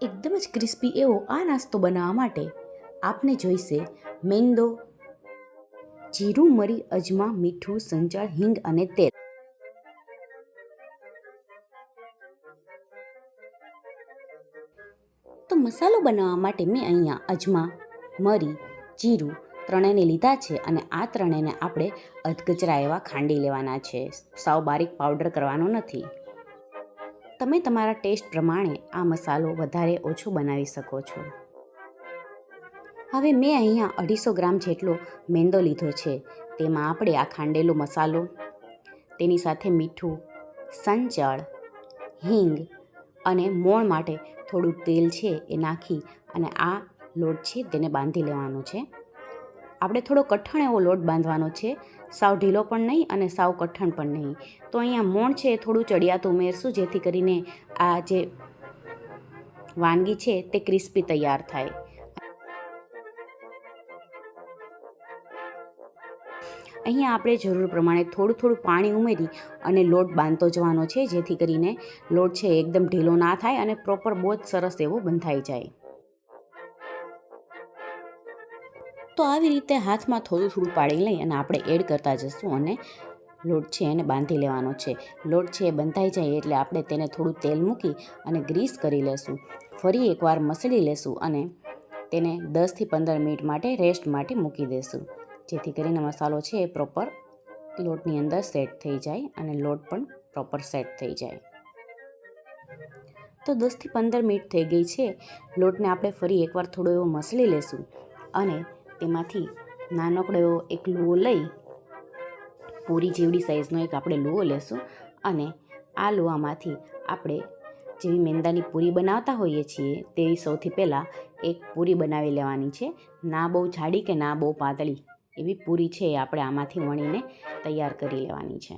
એકદમ જ ક્રિસ્પી એવો આ નાસ્તો બનાવવા માટે આપને જોઈશે મેંદો, જીરું, મરી, અજમા, મીઠું, સંચળ, હિંગ અને તેલ. તો મસાલો બનાવવા માટે મેં અહીંયા અજમા, મરી, જીરું ત્રણેયને લીધા છે અને આ ત્રણેયને આપણે અધકચરા એવા ખાંડી લેવાના છે. સાવ બારીક પાવડર કરવાનો નથી. તમે તમારા ટેસ્ટ પ્રમાણે આ મસાલો વધારે ઓછો બનાવી શકો છો. હવે મેં અહીંયા અઢીસો ગ્રામ જેટલો મેંદો લીધો છે. તેમાં આપણે આ ખાંડેલો મસાલો, તેની સાથે મીઠું, સંચળ, હિંગ અને મોણ માટે થોડું તેલ છે એ નાખી અને આ લોટ છે તેને બાંધી લેવાનો છે. આપણે થોડો કઠણ એવો લોટ બાંધવાનો છે. સાવ ઢીલો પણ નહીં અને સાવ કઠણ પણ નહીં. તો અહીંયા મોણ છે એ થોડું ચડિયાતું ઉમેરશું, જેથી કરીને આ જે વાનગી છે તે ક્રિસ્પી તૈયાર થાય. અહીંયા આપણે જરૂર પ્રમાણે થોડું થોડું પાણી ઉમેરી અને લોટ બાંધતો જવાનો છે, જેથી કરીને લોટ છે એકદમ ઢીલો ના થાય અને પ્રોપર બહુ જ સરસ એવો બંધાઈ જાય. તો આવી રીતે હાથમાં થોડું થોડું પાડી લઈ અને આપણે એડ કરતા જઈશું અને લોટ છે એને બાંધી લેવાનો છે. લોટ છે એ બંધાઈ જાય એટલે આપણે તેને થોડું તેલ મૂકી અને ગ્રીસ કરી લેશું. ફરી એકવાર મસળી લેશું અને તેને દસથી પંદર મિનિટ માટે રેસ્ટ માટે મૂકી દેશું. જેથી કરીને મસાલો છે એ પ્રોપર લોટની અંદર સેટ થઈ જાય અને લોટ પણ પ્રોપર સેટ થઈ જાય. તો દસથી પંદર મિનિટ થઈ ગઈ છે. લોટને આપણે ફરી એકવાર થોડો એવો મસળી લેશું અને તેમાંથી નાનકડો એવો એક લૂવો લઈ પૂરી જેવડી સાઇઝનો એક આપણે લૂવો લેશું અને આ લૂવામાંથી આપણે જેવી મેંદાની પૂરી બનાવતા હોઈએ છીએ તેવી સૌથી પહેલાં એક પૂરી બનાવી લેવાની છે. ના બહુ જાડી કે ના બહુ પાતળી એવી પૂરી છે એ આપણે આમાંથી વણીને તૈયાર કરી લેવાની છે.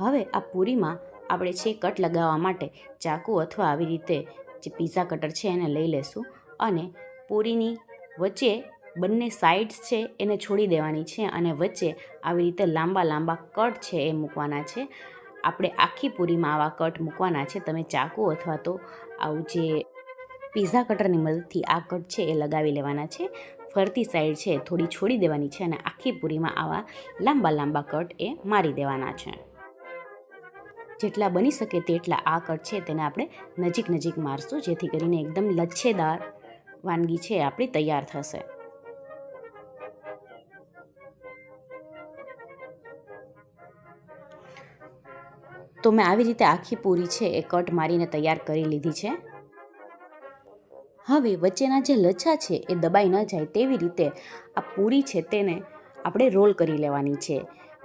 હવે આ પૂરીમાં આપણે છે કટ લગાવવા માટે ચાકુ અથવા આવી રીતે જે પીઝા કટર છે એને લઈ લેશું અને પૂરીની વચ્ચે બંને સાઇડ્સ છે એને છોડી દેવાની છે અને વચ્ચે આવી રીતે લાંબા લાંબા કટ છે એ મૂકવાના છે. આપણે આખી પૂરીમાં આવા કટ મૂકવાના છે. તમે ચાકુ અથવા તો આવું જે પીઝા કટરની મદદથી આ કટ છે એ લગાવી લેવાના છે. ફરતી સાઈડ છે થોડી છોડી દેવાની છે અને આખી પૂરીમાં આવા લાંબા લાંબા કટ એ મારી દેવાના છે. જેટલા બની શકે તેટલા આ કટ છે તેને આપણે નજીક નજીક મારશું, જેથી કરીને એકદમ લચ્છેદાર વાનગી છે, આપણી તૈયાર થશે. તો મેં આવી રીતે આખી પૂરી છે, એ કટ મારીને તૈયાર કરી લીધી છે. હવે વચ્ચેના જે લચ્છા છે, એ દબાઈ ન જાય તેવી રીતે આ પૂરી છે તેને આપણે રોલ કરી લેવાની છે.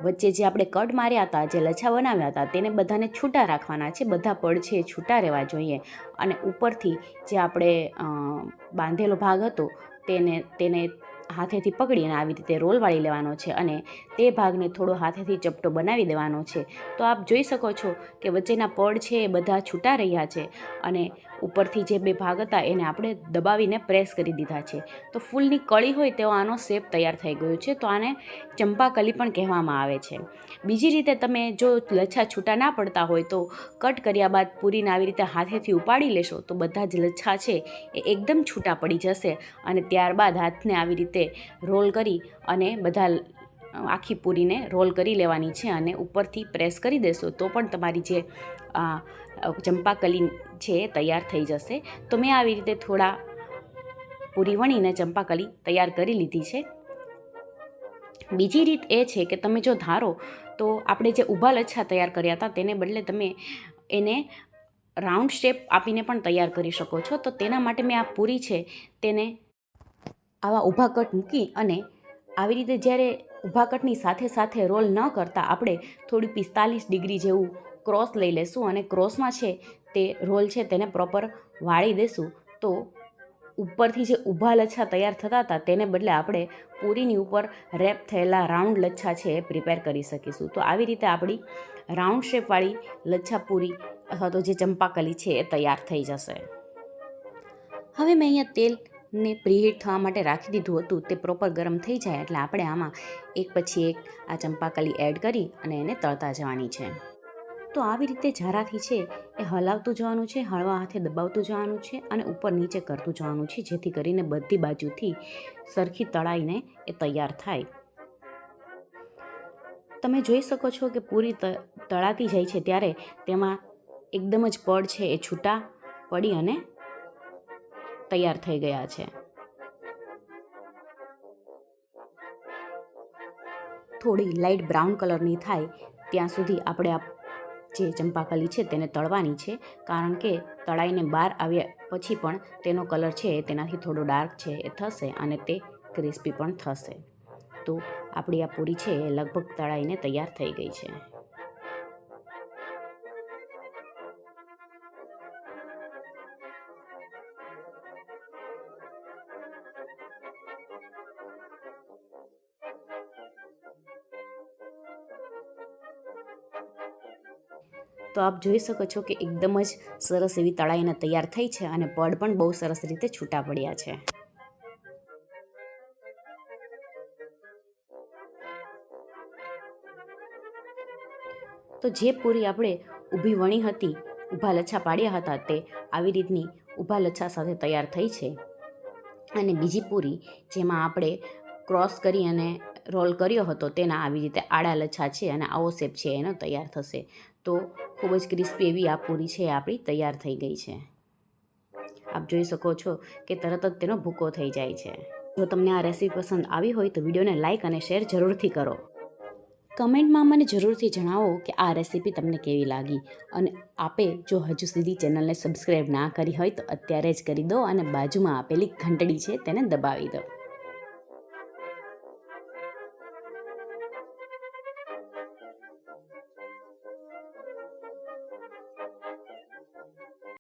વચ્ચે જે આપણે કટ માર્યા હતા, જે લચ્છા બનાવ્યા હતા, તેને બધાને છૂટા રાખવાના છે. બધા પડ છે એ છૂટા રહેવા જોઈએ. અને ઉપરથી જે આપણે બાંધેલો ભાગ હતો, તેને તેને હાથેથી પકડીને આવી રીતે રોલ વાળી લેવાનો છે અને તે ભાગને થોડો હાથેથી ચપટો બનાવી દેવાનો છે. તો આપ જોઈ શકો છો કે વચ્ચેના પડ છે એ બધા છૂટા રહ્યા છે અને ઉપરથી જે બે ભાગ હતા એને આપણે દબાવીને પ્રેસ કરી દીધા છે. તો ફૂલની કળી હોય તેવો આનો શેપ તૈયાર થઈ ગયો છે. તો આને ચંપાકલી પણ કહેવામાં આવે છે. બીજી રીતે તમે જો લચ્છા છૂટા ના પડતા હોય તો કટ કર્યા બાદ પૂરીને આવી રીતે હાથેથી ઉપાડી લેશો તો બધા જ લચ્છા છે એ એકદમ છૂટા પડી જશે અને ત્યારબાદ હાથને આવી રીતે રોલ કરી અને બધા આખી પૂરીને રોલ કરી લેવાની છે અને ઉપરથી પ્રેસ કરી દેશો, તો પણ તમારી જે ચંપાકલી છે તૈયાર થઈ જશે. તો મેં આવી રીતે થોડા પૂરી વણીને ચંપાકલી તૈયાર કરી લીધી છે. બીજી રીત એ છે કે તમે જો ધારો, તો આપણે જે ઊભા લચ્છા તૈયાર કર્યા હતા, તેને બદલે તમે એને રાઉન્ડ શેપ આપીને પણ તૈયાર કરી શકો છો. તો તેના માટે મેં આ પૂરી છે, તેને આવા ઊભા કટ મૂકી અને આવી રીતે જ્યારે ઊભા કટની સાથે સાથે રોલ ન કરતાં આપણે થોડી પિસ્તાલીસ ડિગ્રી જેવું ક્રોસ લઈ લેશું અને ક્રોસમાં છે તે રોલ છે તેને પ્રોપર વાળી દેશું. તો ઉપરથી જે ઊભા લચ્છા તૈયાર થતા હતા તેને બદલે આપણે પૂરીની ઉપર રેપ થયેલા રાઉન્ડ લચ્છા છે એ પ્રિપેર કરી શકીશું. તો આવી રીતે આપણી રાઉન્ડ શેપવાળી લચ્છા પૂરી અથવા તો જે ચંપાકલી છે એ તૈયાર થઈ જશે. હવે મેં અહીંયા તેલ ને પ્રીહીટ થવા માટે રાખી દીધું હતું. તે પ્રોપર ગરમ થઈ જાય એટલે આપણે આમાં એક પછી એક આ ચંપાકલી એડ કરી અને એને તળતા જવાની છે. તો આવી રીતે ઝારાથી છે એ હલાવતું જવાનું છે, હળવા હાથે દબાવતું જવાનું છે અને ઉપર નીચે કરતું જવાનું છે, જેથી કરીને બધી બાજુથી સરખી તળાઈને એ તૈયાર થાય. તમે જોઈ શકો છો કે પૂરી તળાતી જાય છે ત્યારે તેમાં એકદમ જ પડ છે એ છૂટા પડી અને તૈયાર થઈ ગયા છે. થોડી લાઇટ બ્રાઉન કલરની થાય ત્યાં સુધી આપણે આ જે ચંપાકલી છે તેને તળવાની છે, કારણ કે તળાઈને બહાર આવ્યા પછી પણ તેનો કલર છે એ તેનાથી થોડો ડાર્ક છે એ થશે અને તે ક્રિસ્પી પણ થશે. તો આપણી આ પૂરી છે એ લગભગ તળાઈને તૈયાર થઈ ગઈ છે. તો આપ જોઈ શકો છો કે એકદમ જ સરસ એવી તળાઈને તૈયાર થઈ છે અને પડ પણ બહુ સરસ રીતે છૂટા પડ્યા છે. તો જે પૂરી આપણે ઊભી વણી હતી, ઊભા લચ્છા પાડ્યા હતા તે આવી રીતની ઊભા લચ્છા સાથે તૈયાર થઈ છે. અને બીજી પૂરી જેમાં આપણે ક્રોસ કરી અને રોલ કર્યો હતો તેના આવી રીતે આડા લચ્છા છે અને આવો શેપ છે એનો તૈયાર થશે. તો ખૂબ જ ક્રિસ્પી એવી આ પૂરી છે, આપણી તૈયાર થઈ ગઈ છે. આપ જોઈ શકો છો કે તરત જ તેનો ભૂકો થઈ જાય છે. જો તમને આ રેસીપી પસંદ આવી હોય તો વિડીયોને લાઇક અને શેર જરૂરથી કરો. કમેન્ટમાં મને જરૂરથી જણાવો કે આ રેસીપી તમને કેવી લાગી અને આપે જો હજુ સુધી ચેનલને સબસ્ક્રાઈબ ના કરી હોય તો અત્યારે જ કરી દો અને બાજુમાં આપેલી ઘંટડી છે તેને દબાવી દો.